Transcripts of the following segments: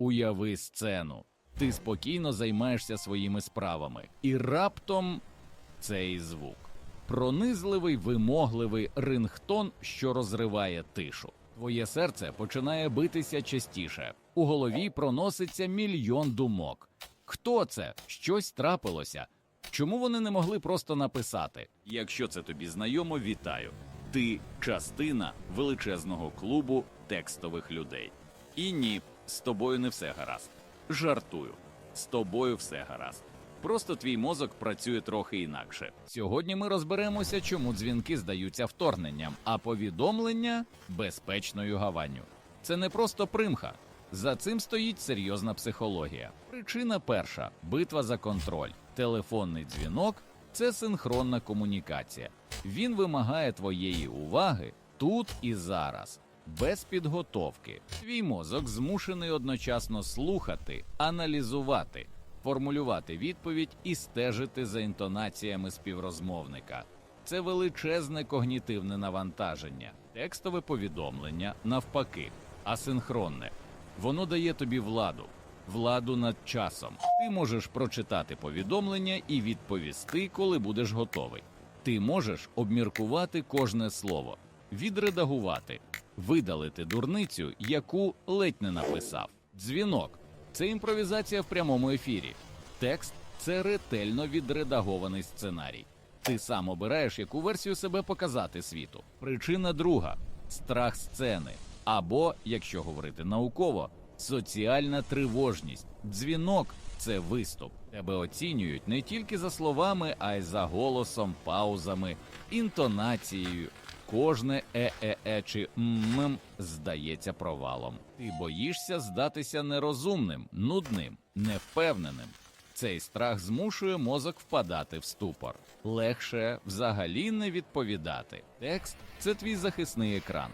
Уяви сцену. Ти спокійно займаєшся своїми справами, і раптом цей звук. Пронизливий, вимогливий рингтон, що розриває тишу. Твоє серце починає битися частіше. У голові проноситься мільйон думок. Хто це? Щось трапилося. Чому вони не могли просто написати? Якщо це тобі знайомо, вітаю. Ти частина величезного клубу текстових людей. І ні, з тобою не все гаразд. Жартую, з тобою все гаразд. Просто твій мозок працює трохи інакше. Сьогодні ми розберемося, чому дзвінки здаються вторгненням, а повідомлення безпечною гаванню. Це не просто примха. За цим стоїть серйозна психологія. Причина перша битва за контроль. Телефонний дзвінок це синхронна комунікація. Він вимагає твоєї уваги тут і зараз, без підготовки. Твій мозок змушений одночасно слухати, аналізувати, формулювати відповідь і стежити за інтонаціями співрозмовника. Це величезне когнітивне навантаження, текстове повідомлення навпаки, асинхронне. Воно дає тобі владу, владу над часом. Ти можеш прочитати повідомлення і відповісти, коли будеш готовий. Ти можеш обміркувати кожне слово, відредагувати, видалити дурницю, яку ледь не написав. Дзвінок це імпровізація в прямому ефірі. Текст це ретельно відредагований сценарій. Ти сам обираєш, яку версію себе показати світу. Причина друга страх сцени. Або, якщо говорити науково, соціальна тривожність. Дзвінок це виступ. Тебе оцінюють не тільки за словами, а й за голосом, паузами, інтонацією. Кожне е-е-е чи мм здається провалом. Ти боїшся здатися нерозумним, нудним, невпевненим. Цей страх змушує мозок впадати в ступор. Легше взагалі не відповідати. Текст це твій захисний екран.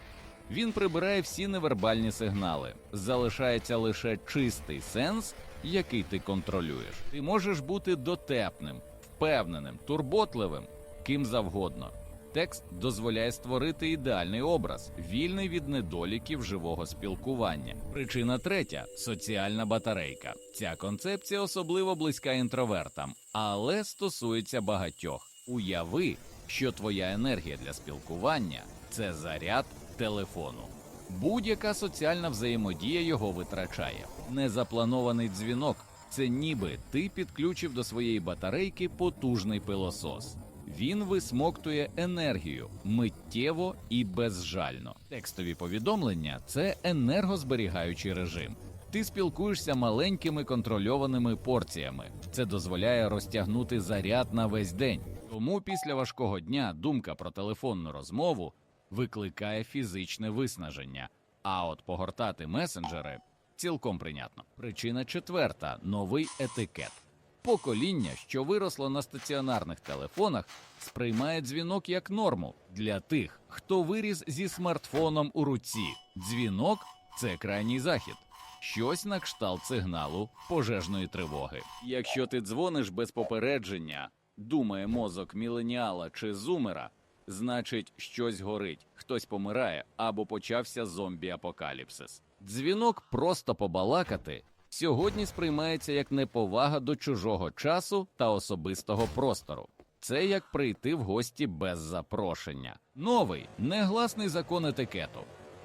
Він прибирає всі невербальні сигнали. Залишається лише чистий сенс, який ти контролюєш. Ти можеш бути дотепним, впевненим, турботливим, ким завгодно. Текст дозволяє створити ідеальний образ, вільний від недоліків живого спілкування. Причина третя соціальна батарейка. Ця концепція особливо близька інтровертам, але стосується багатьох. Уяви, що твоя енергія для спілкування це заряд телефону. Будь-яка соціальна взаємодія його витрачає. Незапланований дзвінок це ніби ти підключив до своєї батарейки потужний пилосос. Він висмоктує енергію миттєво і безжально. Текстові повідомлення це енергозберігаючий режим. Ти спілкуєшся маленькими контрольованими порціями. Це дозволяє розтягнути заряд на весь день. Тому після важкого дня думка про телефонну розмову викликає фізичне виснаження. А от погортати месенджери цілком прийнятно. Причина четверта новий етикет. Покоління, що виросло на стаціонарних телефонах, сприймає дзвінок як норму для тих, хто виріс зі смартфоном у руці. Дзвінок це крайній захід. Щось на кшталт сигналу пожежної тривоги. Якщо ти дзвониш без попередження, думає мозок міленіала чи зумера, значить щось горить, хтось помирає або почався зомбі-апокаліпсис. Дзвінок просто побалакати сьогодні сприймається як неповага до чужого часу та особистого простору. Це як прийти в гості без запрошення. Новий негласний закон етикету.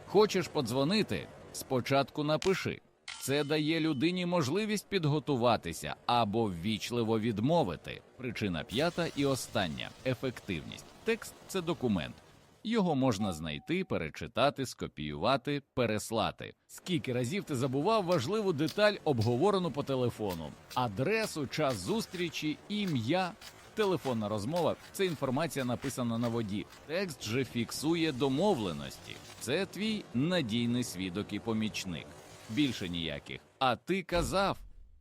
Хочеш подзвонити? Спочатку напиши. Це дає людині можливість підготуватися або ввічливо відмовити. Причина п'ята і остання ефективність. Текст це документ. Його можна знайти, перечитати, скопіювати, переслати. Скільки разів ти забував важливу деталь, обговорену по телефону: адресу, час зустрічі, ім'я. Телефонна розмова це інформація написана на воді. Текст же фіксує домовленості. Це твій надійний свідок і помічник. Більше ніяких. А ти казав,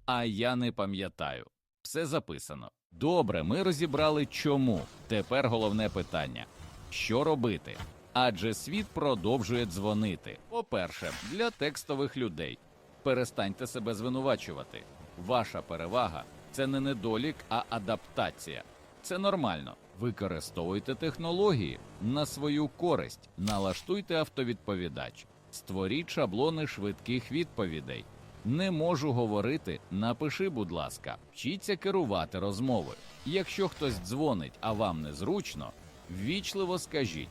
а я не пам'ятаю. Все записано. Добре, ми розібрали чому. Тепер головне питання: що робити? Адже світ продовжує дзвонити. По-перше, для текстових людей перестаньте себе звинувачувати. Ваша перевага це не недолік, а адаптація. Це нормально. Використовуйте технології на свою користь, налаштуйте автовідповідач, створіть шаблони швидких відповідей. Не можу говорити. Напиши, будь ласка, вчіться керувати розмовою. Якщо хтось дзвонить, а вам незручно, ввічливо скажіть.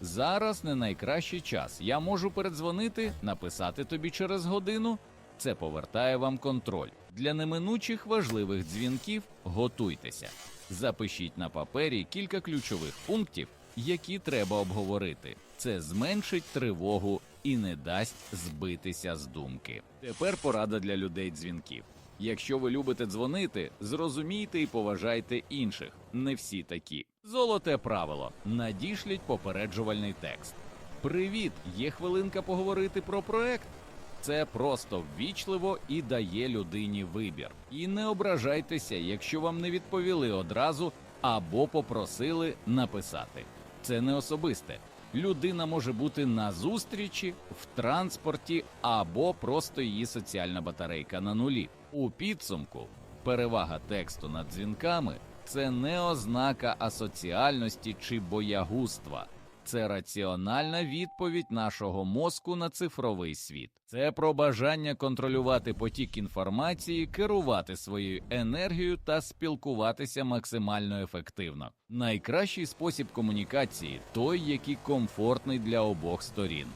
Зараз не найкращий час. Я можу передзвонити, написати тобі через годину. Це повертає вам контроль. Для неминучих важливих дзвінків готуйтеся. Запишіть на папері кілька ключових пунктів, які треба обговорити. Це зменшить тривогу і не дасть збитися з думки. Тепер порада для людей дзвінків. Якщо ви любите дзвонити, зрозумійте і поважайте інших. Не всі такі. Золоте правило: надішліть попереджувальний текст. Привіт! Є хвилинка поговорити про проект. Це просто ввічливо і дає людині вибір. І не ображайтеся, якщо вам не відповіли одразу або попросили написати. Це не особисте. Людина може бути на зустрічі, в транспорті або просто її соціальна батарейка на нулі. У підсумку перевага тексту над дзвінками це не ознака асоціальності чи боягузтва. Це раціональна відповідь нашого мозку на цифровий світ. Це про бажання контролювати потік інформації, керувати своєю енергією та спілкуватися максимально ефективно. Найкращий спосіб комунікації той, який комфортний для обох сторін.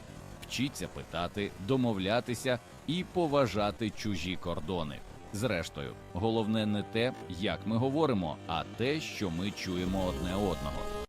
Вчіться питати, домовлятися і поважати чужі кордони. Зрештою, головне не те, як ми говоримо, а те, що ми чуємо одне одного.